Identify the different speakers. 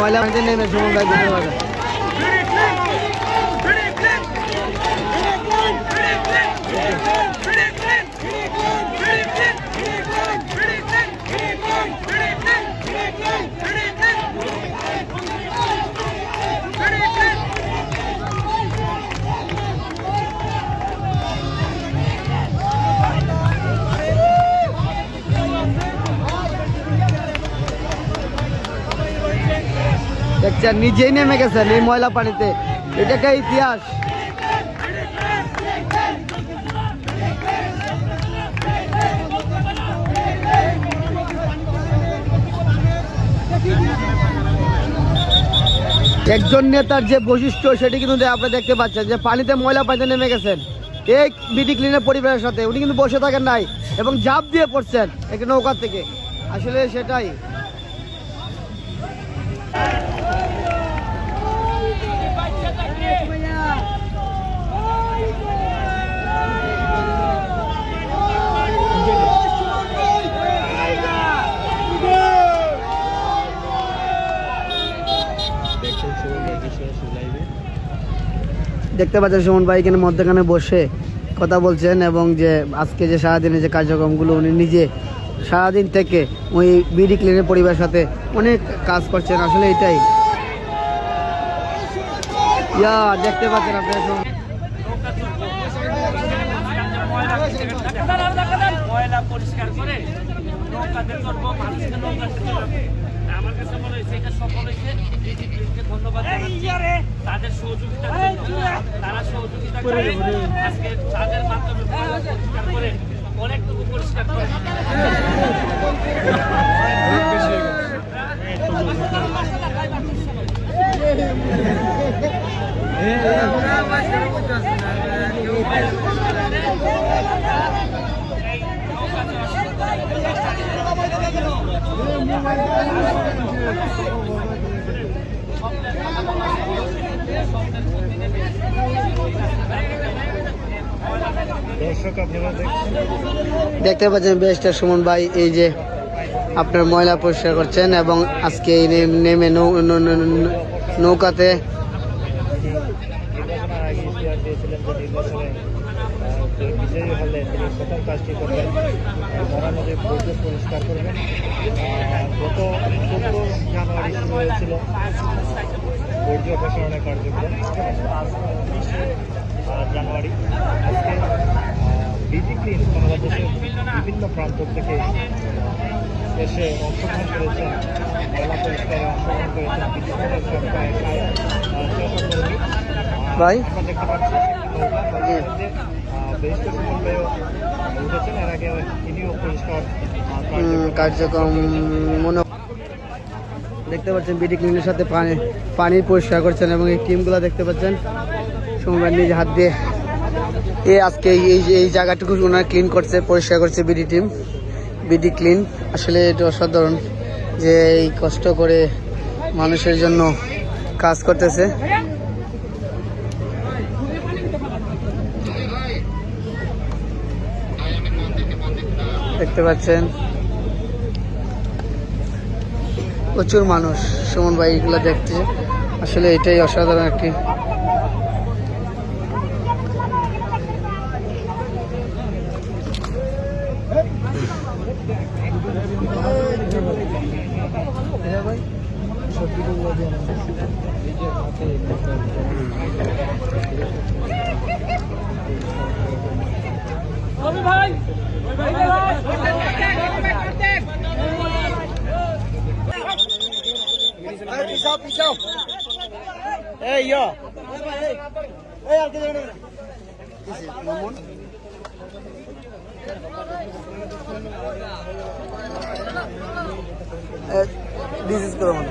Speaker 1: ময়লা পানিতে নেমে সুমন ভাই বুঝতে পারবে দেখছেন নিজেই নেমে গেছেন এই ময়লা পানিতে। এটা এটাকে ইতিহাস? একজন নেতার যে বৈশিষ্ট্য, সেটি কিন্তু আপনারা দেখতে পাচ্ছেন যে পানিতে ময়লা পানিতে নেমে গেছেন। এই বিডি ক্লিনের পরিবারের সাথে, উনি কিন্তু বসে থাকেন নাই এবং জাপ দিয়ে পড়ছেন একটি নৌকার থেকে। আসলে সেটাই। দেখতে পাচ্ছেন সুমন ভাই এখানে মধ্যখানে বসে কথা বলছেন এবং যে আজকে যে সারাদিনের যে কার্যক্রমগুলো উনি নিজে সারাদিন থেকে ওই বিডি ক্লিনের পরিবারের সাথে অনেক কাজ করছেন আসলে এটাই। ইয়া দেখতে পাচ্ছেন আপনারা
Speaker 2: ময়লা পরিষ্কার করে নৌকাতে চড়বো মানুষকে চড়াবো। আমার কাছে মনে হয়েছে এটা সফল হয়েছে। তাদের সহযোগিতা তারা সহযোগিতা করে আজকে তাদের মাধ্যমে পরিষ্কার করে অনেকটুকু পরিষ্কার করে।
Speaker 1: দেখতে পাচ্ছেন বেস্টার সুমন ভাই এই যে আপনার ময়লা পরিষ্কার করছেন এবং আজকে এই নেমে নৌকাতে
Speaker 3: বিজয়ী হলে তিনি প্রথম কাজটি করবেন পরিষ্কার করবেন গত চোদ্দ জানুয়ারি শুরু হয়েছিল বর্জ্য অপসারণের কার্যক্রম আজ জানুয়ারি আজকে ক্লিন বাংলাদেশের বিভিন্ন প্রান্ত থেকে এসে অংশগ্রহণ করেছেন ময়লা পরিষ্কারে অংশগ্রহণ করেছেন বিদ্যুতের সরকার এলাকায়
Speaker 1: ভাই?
Speaker 3: আমরা দেখতে পাচ্ছি নৌকা নদীর মধ্যে বেশ কিছু মূল্যেও উঠেছেন এর আগে তিনিও পরিষ্কার কার্যক্রম
Speaker 1: কার্যক্রম মনে দেখতে পাচ্ছেন বিডি ক্লিনের সাথে পানি পানি পরিষ্কার করছেন এবং এই টিমগুলো দেখতে পাচ্ছেন ভাই নিজ হাত দিয়ে এ আজকে এই এই- জায়গাটুকু ওনার ক্লিন করছে, পরিষ্কার করছে বিডি টিম বিডি ক্লিন আসলে এটা অসাধারণ যে এই কষ্ট করে মানুষের জন্য কাজ করতেছে। দেখতে পাচ্ছেন, প্রচুর মানুষ, সুমন ভাই এগুলো দেখতে। আসলে এটাই অসাধারণ একটি
Speaker 2: ভাই
Speaker 1: এই ইয়া ডিজিজ করো মানে